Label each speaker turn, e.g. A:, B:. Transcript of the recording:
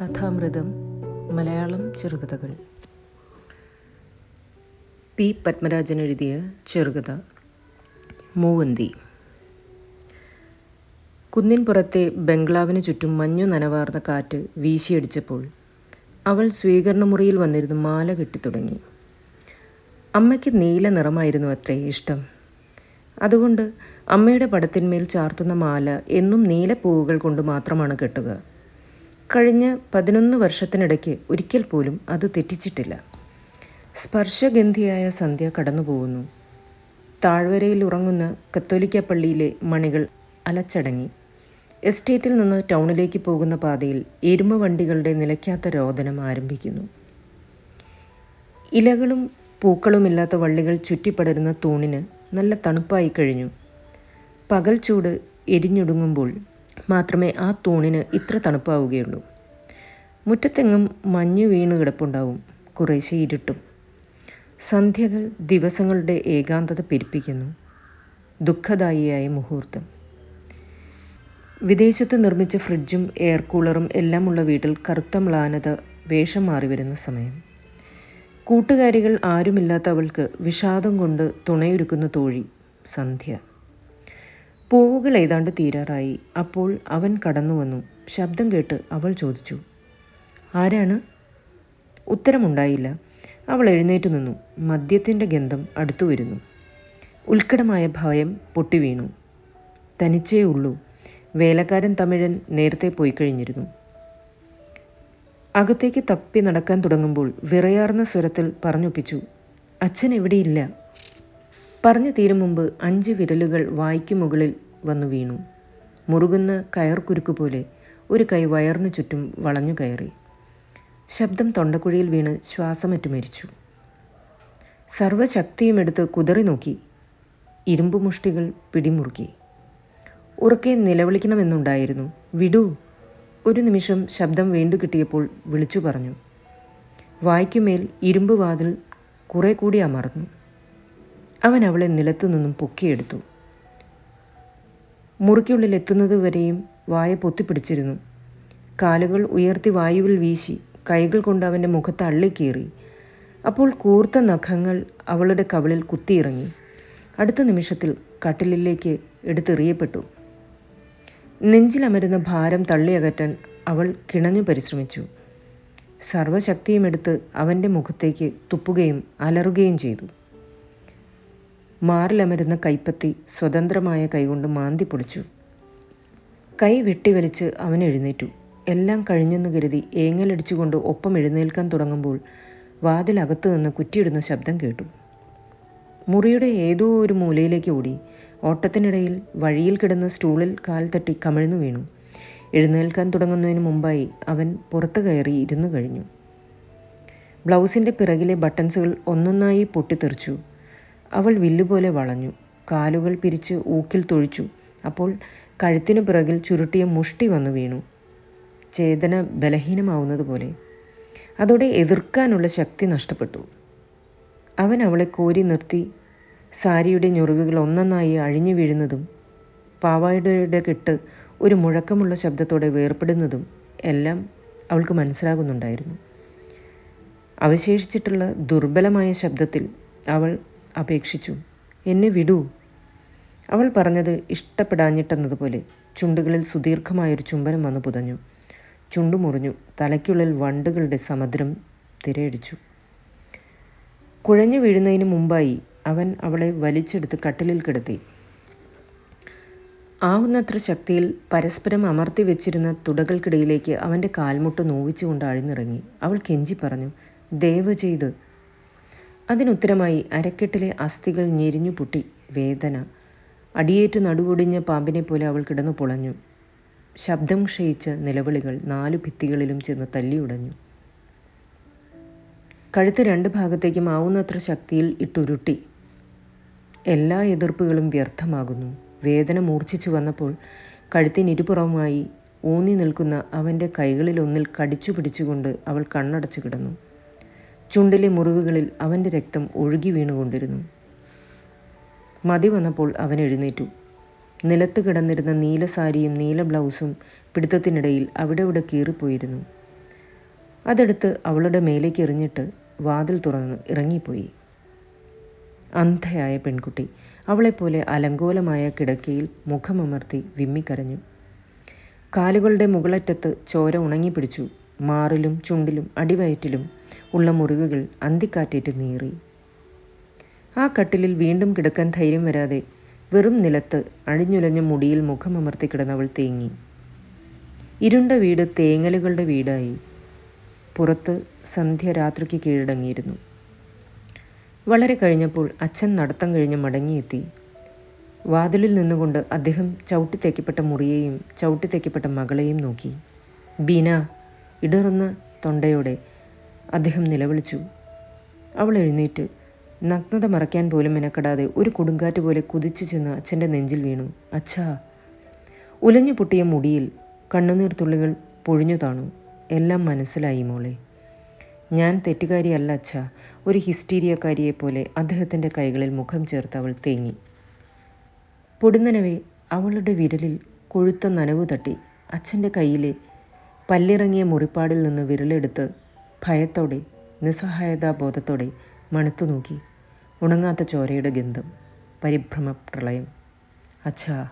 A: കഥാമൃതം മലയാളം ചെറുകഥകൾ. പി. പത്മരാജൻ എഴുതിയ ചെറുകഥ മൂവന്തി. കുന്നിൻ പുറത്തെ ബംഗ്ലാവിന് ചുറ്റും മഞ്ഞു നനവാർന്ന കാറ്റ് വീശിയടിച്ചപ്പോൾ അവൾ സ്വീകരണമുറിയിൽ വന്നിരുന്ന് മാല കെട്ടിത്തുടങ്ങി. അമ്മയ്ക്ക് നീല നിറമായിരുന്നു അത്രേ ഇഷ്ടം. അതുകൊണ്ട് അമ്മയുടെ പടത്തിന്മേൽ ചാർത്തുന്ന മാല എന്നും നീലപ്പൂവുകൾ കൊണ്ട് മാത്രമാണ് കെട്ടുക. കഴിഞ്ഞ പതിനൊന്ന് വർഷത്തിനിടയ്ക്ക് ഒരിക്കൽ പോലും അത് തെറ്റിച്ചിട്ടില്ല. സ്പർശഗന്ധിയായ സന്ധ്യ കടന്നുപോകുന്നു. താഴ്വരയിൽ ഉറങ്ങുന്ന കത്തോലിക്ക പള്ളിയിലെ മണികൾ അലച്ചടങ്ങി. എസ്റ്റേറ്റിൽ നിന്ന് ടൗണിലേക്ക് പോകുന്ന പാതയിൽ എരുമ വണ്ടികളുടെ നിലയ്ക്കാത്ത രോദനം ആരംഭിക്കുന്നു. ഇലകളും പൂക്കളുമില്ലാത്ത വള്ളികൾ ചുറ്റിപ്പടരുന്ന തൂണിന് നല്ല തണുപ്പായി കഴിഞ്ഞു. പകൽ ചൂട് എരിഞ്ഞൊടുങ്ങുമ്പോൾ മാത്രമേ ആ തൂണിന് ഇത്ര തണുപ്പാവുകയുള്ളൂ. മുറ്റത്തെങ്ങും മഞ്ഞു വീണ് കിടപ്പുണ്ടാവും കുറേശ്ശെ ഇരുട്ടും. സന്ധ്യകൾ ദിവസങ്ങളുടെ ഏകാന്തത പെരുപ്പിക്കുന്നു. ദുഃഖദായിയായ മുഹൂർത്തം. വിദേശത്ത് നിർമ്മിച്ച ഫ്രിഡ്ജും എയർ കൂളറും എല്ലാമുള്ള വീട്ടിൽ കറുത്ത മ്ലാനത വേഷം മാറി വരുന്ന സമയം. കൂട്ടുകാരികൾ ആരുമില്ലാത്തവൾക്ക് വിഷാദം കൊണ്ട് തുണയൊരുക്കുന്ന തോഴി സന്ധ്യ. പൂവുകൾ ഏതാണ്ട് തീരാറായി. അപ്പോൾ അവൻ കടന്നു വന്നു. ശബ്ദം കേട്ട് അവൾ ചോദിച്ചു ആരാണ്? ഉത്തരമുണ്ടായില്ല. അവൾ എഴുന്നേറ്റു നിന്നു. മദ്യത്തിന്റെ ഗന്ധം അടുത്തു വരുന്നു. ഉത്കടമായ ഭയം പൊട്ടിവീണു തനിച്ചേ ഉള്ളൂ. വേലക്കാരൻ തമിഴൻ നേരത്തെ പോയി കഴിഞ്ഞിരുന്നു. അകത്തേക്ക് തപ്പി നടക്കാൻ തുടങ്ങുമ്പോൾ വിറയാർന്ന സ്വരത്തിൽ പറഞ്ഞൊപ്പിച്ചു അച്ഛൻ എവിടെയില്ല? പറഞ്ഞു തീരും മുമ്പ് അഞ്ച് വിരലുകൾ വായ്ക്ക് മുകളിൽ വന്നു വീണു. മുറുകുന്ന കയർക്കുരുക്ക് പോലെ ഒരു കൈ വയറിനു ചുറ്റും വളഞ്ഞു കയറി. ശബ്ദം തൊണ്ടക്കുഴിയിൽ വീണ് ശ്വാസമറ്റു മരിച്ചു. സർവശക്തിയും എടുത്ത് കുതറി നോക്കി. ഇരുമ്പ് മുഷ്ടികൾ പിടിമുറുക്കി. ഉറക്കെ നിലവിളിക്കണമെന്നുണ്ടായിരുന്നു. വിടു. ഒരു നിമിഷം ശബ്ദം വീണ്ടു കിട്ടിയപ്പോൾ വിളിച്ചു പറഞ്ഞു. വായ്ക്കുമേൽ ഇരുമ്പ് വാതിൽ കുറെ കൂടി അമർന്നു. അവൻ അവളെ നിലത്തു നിന്നും പൊക്കിയെടുത്തു. മുറിക്കുള്ളിൽ എത്തുന്നത് വരെയും വായ പൊത്തിപ്പിടിച്ചിരുന്നു. കാലുകൾ ഉയർത്തി വായുവിൽ വീശി കൈകൾ കൊണ്ട് അവന്റെ മുഖത്ത് അള്ളിക്കീറി. അപ്പോൾ കൂർത്ത നഖങ്ങൾ അവളുടെ കവിളിൽ കുത്തിയിറങ്ങി. അടുത്ത നിമിഷത്തിൽ കട്ടിലിലേക്ക് എടുത്തെറിയപ്പെട്ടു. നെഞ്ചിലമരുന്ന ഭാരം തള്ളിയകറ്റാൻ അവൾ കിണഞ്ഞു പരിശ്രമിച്ചു. സർവശക്തിയും എടുത്ത് അവന്റെ മുഖത്തേക്ക് തുപ്പുകയും അലറുകയും ചെയ്തു. മാറിലമരുന്ന കൈപ്പത്തി സ്വതന്ത്രമായ കൈകൊണ്ട് മാന്തി പൊളിച്ചു കൈ വെട്ടിവലിച്ച് അവൻ എഴുന്നേറ്റു. എല്ലാം കഴിഞ്ഞെന്ന് കരുതി ഏങ്ങലടിച്ചുകൊണ്ട് ഒപ്പം എഴുന്നേൽക്കാൻ തുടങ്ങുമ്പോൾ വാതിലകത്തു നിന്ന് കുറ്റിയിടുന്ന ശബ്ദം കേട്ടു. മുറിയുടെ ഏതോ ഒരു മൂലയിലേക്ക് ഓടി. ഓട്ടത്തിനിടയിൽ വഴിയിൽ കിടന്ന സ്റ്റൂളിൽ കാൽ തട്ടി കമിഴ്ന്നു വീണു. എഴുന്നേൽക്കാൻ തുടങ്ങുന്നതിന് മുമ്പായി അവൻ പുറത്തു കയറി ഇരുന്നു കഴിഞ്ഞു. ബ്ലൗസിന്റെ പിറകിലെ ബട്ടൺസുകൾ ഒന്നൊന്നായി പൊട്ടിത്തെറിച്ചു. അവൾ വില്ലുപോലെ വളഞ്ഞു. കാലുകൾ പിരിച്ച് ഊക്കിൽ തൊഴിച്ചു. അപ്പോൾ കഴുത്തിനു പിറകിൽ ചുരുട്ടിയ മുഷ്ടി വന്നു വീണു. ചേതന ബലഹീനമാവുന്നത് പോലെ അതോടെ എതിർക്കാനുള്ള ശക്തി നഷ്ടപ്പെട്ടു. അവൻ അവളെ കോരി നിർത്തി. സാരിയുടെ ഞൊറിവുകൾ ഒന്നൊന്നായി അഴിഞ്ഞു വീഴുന്നതും പാവായുടെ കെട്ട് ഒരു മുഴക്കമുള്ള ശബ്ദത്തോടെ വേർപ്പെടുന്നതും എല്ലാം അവൾക്ക് മനസ്സിലാകുന്നുണ്ടായിരുന്നു. അവശേഷിച്ചിട്ടുള്ള ദുർബലമായ ശബ്ദത്തിൽ അവൾ അപേക്ഷിച്ചു. എന്നെ വിടൂ അവൾ പറഞ്ഞത് ഇഷ്ടപ്പെടാഞ്ഞിട്ടെന്നതുപോലെ ചുണ്ടുകളിൽ സുദീർഘമായൊരു ചുംബനം വന്നു പുതഞ്ഞു. ചുണ്ടു മുറിഞ്ഞു. തലയ്ക്കുള്ളിൽ വണ്ടുകളുടെ സമുദ്രം തിരയടിച്ചു. കുഴഞ്ഞു വീഴുന്നതിന് മുമ്പായി അവൻ അവളെ വലിച്ചെടുത്ത് കട്ടിലിൽ കിടത്തി. ആവുന്നത്ര ശക്തിയിൽ പരസ്പരം അമർത്തി വെച്ചിരുന്ന തുടകൾക്കിടയിലേക്ക് അവന്റെ കാൽമുട്ട് നോവിച്ചുകൊണ്ട് അഴിഞ്ഞിറങ്ങി. അവൾ കെഞ്ചി പറഞ്ഞു ദയവ് ചെയ്ത് അതിനുത്തരമായി അരക്കെട്ടിലെ അസ്ഥികൾ ഞെരിഞ്ഞു പൊട്ടി വേദന. അടിയേറ്റ് നടുവൊടിഞ്ഞ പാമ്പിനെ പോലെ അവൾ കിടന്നു പൊളഞ്ഞു. ശബ്ദം ക്ഷയിച്ച നിലവിളികൾ നാലു ഭിത്തികളിലും ചെന്ന് തല്ലിയുടഞ്ഞു. കഴുത്ത് രണ്ട് ഭാഗത്തേക്കും ആവുന്നത്ര ശക്തിയിൽ ഇട്ടുരുട്ടി. എല്ലാ എതിർപ്പുകളും വ്യർത്ഥമാകുന്നു. വേദന മൂർച്ഛിച്ചു വന്നപ്പോൾ കഴുത്തിനിരുപുറവുമായി ഊന്നി നിൽക്കുന്ന അവന്റെ കൈകളിലൊന്നിൽ കടിച്ചു പിടിച്ചുകൊണ്ട് അവൾ കണ്ണടച്ചു കിടന്നു. ചുണ്ടിലെ മുറിവുകളിൽ അവന്റെ രക്തം ഒഴുകി വീണുകൊണ്ടിരുന്നു. മതി വന്നപ്പോൾ അവൻ എഴുന്നേറ്റു. നിലത്ത് കിടന്നിരുന്ന നീല സാരിയും നീല ബ്ലൗസും പിടുത്തത്തിനിടയിൽ അവിടെ ഇവിടെ കീറിപ്പോയിരുന്നു. അതെടുത്ത് അവളുടെ മേലേക്ക് എറിഞ്ഞിട്ട് വാതിൽ തുറന്ന് ഇറങ്ങിപ്പോയി. അന്ധയായ പെൺകുട്ടി അവളെപ്പോലെ അലങ്കോലമായ കിടക്കയിൽ മുഖമമർത്തി വിമ്മിക്കരഞ്ഞു. കാലുകളുടെ മുകളറ്റത്ത് ചോര ഉണങ്ങിപ്പിടിച്ചു. മാറിലും ചുണ്ടിലും അടിവയറ്റിലും ഉള്ള മുറിവുകൾ അന്തിക്കാറ്റേറ്റ് നീറി. ആ കട്ടിലിൽ വീണ്ടും കിടക്കാൻ ധൈര്യം വരാതെ വെറും നിലത്ത് അഴിഞ്ഞുലഞ്ഞ മുടിയിൽ മുഖമമർത്തി കിടന്നവൾ തേങ്ങി. ഇരുണ്ട വീട് തേങ്ങലുകളുടെ വീടായി. പുറത്ത് സന്ധ്യ രാത്രിക്ക് കീഴടങ്ങിയിരുന്നു. വളരെ കഴിഞ്ഞപ്പോൾ അച്ഛൻ നടത്തം കഴിഞ്ഞ് മടങ്ങിയെത്തി. വാതിലിൽ നിന്നുകൊണ്ട് അദ്ദേഹം ചവിട്ടിത്തേക്കപ്പെട്ട മുറിയെയും ചവിട്ടിത്തേക്കപ്പെട്ട മകളെയും നോക്കി. ബീന ഇടറുന്ന തൊണ്ടയോടെ അദ്ദേഹം നിലവിളിച്ചു. അവൾ എഴുന്നേറ്റ്. നഗ്നത മറയ്ക്കാൻ പോലും മെനക്കെടാതെ ഒരു കൊടുങ്കാറ്റ് പോലെ കുതിച്ചു ചെന്ന് അച്ഛന്റെ നെഞ്ചിൽ വീണു. അച്ഛാ. ഉലഞ്ഞു പൊട്ടിയ മുടിയിൽ കണ്ണുനീർ തുള്ളികൾ പൊഴിഞ്ഞു താണു. എല്ലാം മനസ്സിലായി മോളെ. ഞാൻ തെറ്റുകാരിയല്ല അച്ഛ. ഒരു ഹിസ്റ്റീരിയക്കാരിയെ പോലെ അദ്ദേഹത്തിന്റെ കൈകളിൽ മുഖം ചേർത്ത് അവൾ തേങ്ങി. പൊടുന്നനവെ അവളുടെ വിരലിൽ കൊഴുത്ത നനവ് തട്ടി. അച്ഛന്റെ കയ്യിലെ പല്ലിറങ്ങിയ മുറിപ്പാടിൽ നിന്ന് വിരലെടുത്ത് ഭയത്തോടെ നിസ്സഹായതാബോധത്തോടെ മണത്തു നോക്കി. ഉണങ്ങാത്ത ചോരയുടെ ഗന്ധം പരിഭ്രമ പ്രളയം അച്ഛാ